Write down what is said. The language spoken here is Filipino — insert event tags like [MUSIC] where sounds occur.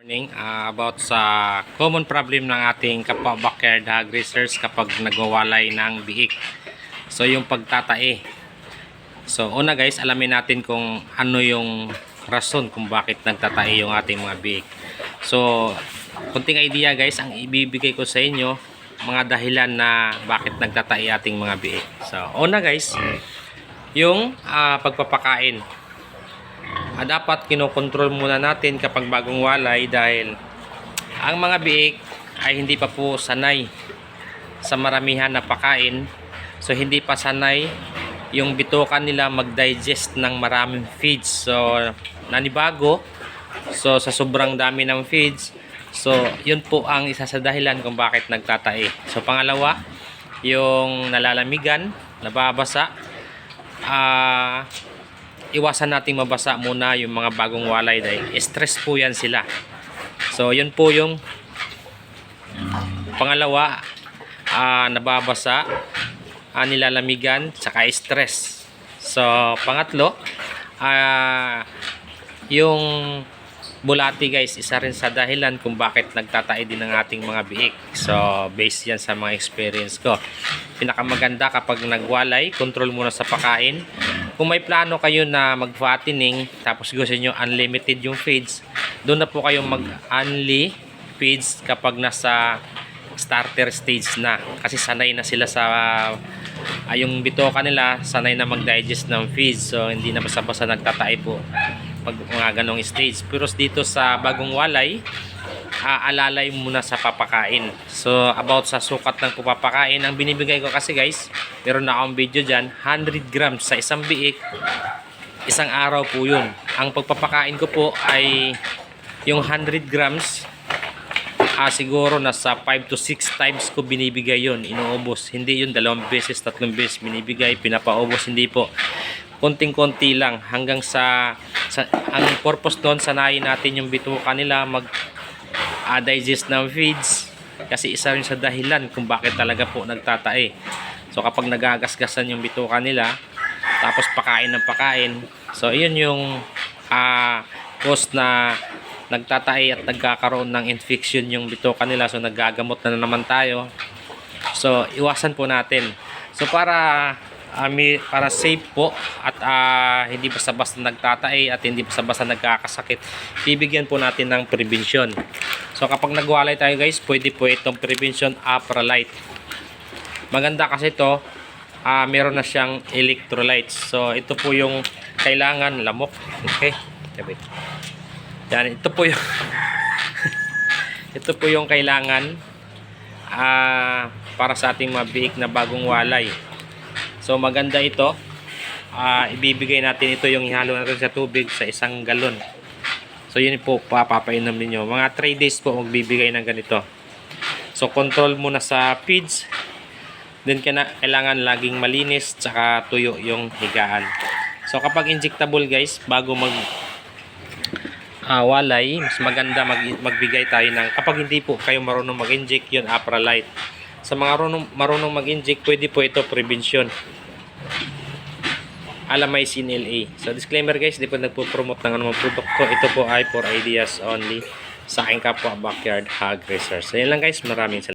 Morning, ah, about sa common problem ng ating kapwa backyard hog raisers kapag nagwawalay ng biik. So yung pagtatae. So una guys, alamin natin kung ano yung rason kung bakit nagtatae yung ating mga biik. So kunting idea guys, ang ibibigay ko sa inyo mga dahilan na bakit nagtatae ating mga biik. So una guys, yung ah, pagpapakain ah, dapat kinokontrol muna natin kapag bagong walay dahil ang mga biik ay hindi pa po sanay sa maramihan na pakain. So hindi pa sanay yung bitukan nila mag-digest ng maraming feeds. So nanibago. So sa sobrang dami ng feeds. So yun po ang isa sa dahilan kung bakit nagtatae. So pangalawa yung nalalamigan nababasa. Ah iwasan nating mabasa muna yung mga bagong walay dahil stress po yan sila. So, yun po yung pangalawa, ah, nababasa, ah, nilalamigan, saka stress. So, pangatlo, ah, yung bulati guys, isa rin sa dahilan kung bakit nagtatae din ng ating mga biik. So, based yan sa mga experience ko. Pinakamaganda kapag nagwalay, control muna sa pakain. Kung may plano kayo na mag-fattening, tapos gusto nyo unlimited yung feeds, doon na po kayo mag-unli feeds kapag nasa starter stage na. Kasi sanay na sila sa ah, yung bitoka nila, sanay na mag-digest ng feeds. So, hindi na basta-basta nagtatae po pag mga ganong stage. Pero dito sa bagong walay, aalalay muna sa papakain. So, about sa sukat ng pupapakain, ang binibigay ko kasi guys, meron na akong video dyan, 100 grams sa isang biik, isang araw po yun. Ang pagpapakain ko po ay yung 100 grams, ah, siguro nasa 5 to 6 times ko binibigay yon inuubos. Hindi yun dalawang beses, tatlong beses binibigay, pinapaubos, hindi po. Konting-konti lang hanggang sa, sa ang purpose doon, sanayin natin yung bituka nila mag ah, digest ng feeds kasi isa rin sa dahilan kung bakit talaga po nagtatae. So kapag nagagasgasan yung bituka nila, tapos pakain ng pakain, so yun yung ah, cause na nagtatae at nagkakaroon ng infection yung bituka nila. So nagagamot na naman tayo. So iwasan po natin. So para ah, mi- para safe po at ah, hindi basta-basta nagtatae at hindi basta-basta nagkakasakit, bibigyan po natin ng prevention. So kapag nagwalay tayo guys, pwede po itong prevention Apralite. Maganda kasi ito, ah, meron na siyang electrolytes. So ito po yung kailangan lamok. Okay? Sabi. Yan, ito po yung [LAUGHS] ito po yung kailangan ah, para sa ating mabiik na bagong walay. So maganda ito. Ah, ibibigay natin ito yung ihalo natin sa tubig sa isang galon. So yun po papapainom ninyo. Mga 3 days po magbibigay ng ganito. So control muna sa feeds. Then kailangan laging malinis tsaka tuyo yung higaan. So kapag injectable guys, bago mag ah, walay, mas maganda mag, magbigay tayo ng kapag hindi po kayo marunong mag-inject, yun Apralite. Sa mga marunong, marunong mag-inject, pwede po ito prevention. Alamycin LA. So disclaimer guys, di po nagpo-promote ng anumang produkto. Ito po ay for ideas only sa aking kapwa backyard hog racers. So yun lang guys, maraming salamat.